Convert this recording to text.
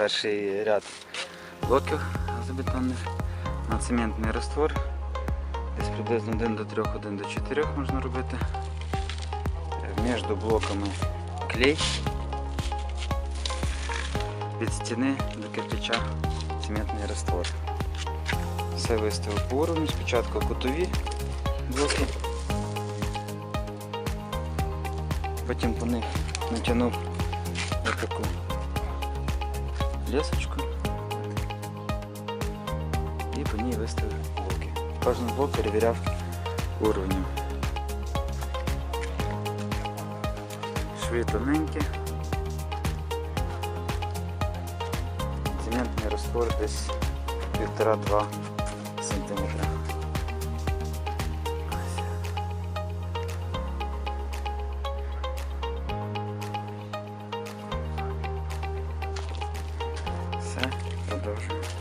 перший ряд блоків газобетонних на цементний раствор. Десь приблизно 1 до 3, 1 до 4 можна робити. Між блоками клей. Від стіни до кирпича цементний раствор. Все виставив по уровню. Спочатку кутові блоки. Потім по них натягнув таку лесочку и по ней виставив блоки. Кожен блок перевіряв уровнем. Швы тоненькі. Цементний раствор десь 1,5-2 сантиметра. Все, продовжуємо.